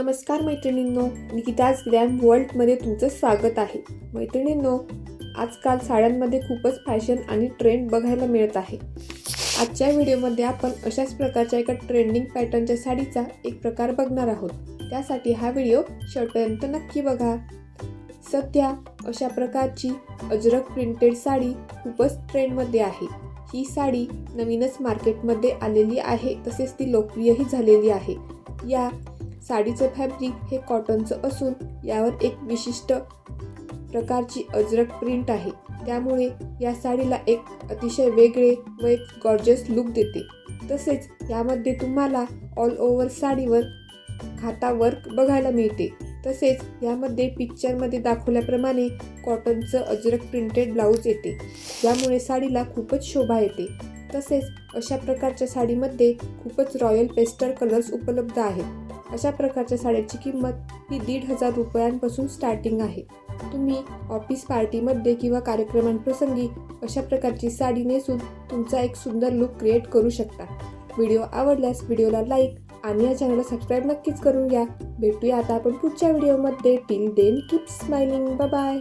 नमस्कार मैत्रिणींनो निकिताज ग्रॅम वर्ल्डमध्ये तुमचं स्वागत आहे. मैत्रिणींनो आजकाल साड्यांमध्ये खूपच फॅशन आणि ट्रेंड बघायला मिळत आहे. आजच्या व्हिडिओमध्ये आपण अशाच प्रकारच्या एका ट्रेंडिंग पॅटर्नच्या साडीचा एक प्रकार बघणार आहोत. त्यासाठी हा व्हिडिओ शेवटपर्यंत नक्की बघा. सध्या अशा प्रकारची अजरक प्रिंटेड साडी खूपच ट्रेंडमध्ये आहे. ही साडी नवीनच मार्केटमध्ये आलेली आहे तसेच ती लोकप्रियही झालेली आहे. या साडीचं फॅब्रिक हे कॉटनचं असून यावर एक विशिष्ट प्रकारची अजरक प्रिंट आहे. त्यामुळे या साडीला एक अतिशय वेगळे व एक गॉर्जस लुक देते. तसेच यामध्ये तुम्हाला ऑल ओव्हर साडीवर खाता वर्क बघायला मिळते. तसेच यामध्ये पिक्चरमध्ये दाखवल्याप्रमाणे कॉटनचं अजरक प्रिंटेड ब्लाऊज येते. यामुळे साडीला खूपच शोभा येते. तसेच अशा प्रकारच्या साडीमध्ये खूपच रॉयल पेस्टर कलर्स उपलब्ध आहेत. अशा प्रकारच्या साड्यांची किंमत ही दीड हजार रुपयांपासून स्टार्टिंग आहे. तुम्ही ऑफिस पार्टीमध्ये किंवा कार्यक्रमांप्रसंगी अशा प्रकारची साडी नेसून तुमचा एक सुंदर लुक क्रिएट करू शकता. व्हिडिओ आवडल्यास व्हिडिओला लाईक आणि या चॅनलला सबस्क्राईब नक्कीच करून घ्या. भेटूया आता आपण पुढच्या व्हिडिओमध्ये till then keep smiling bye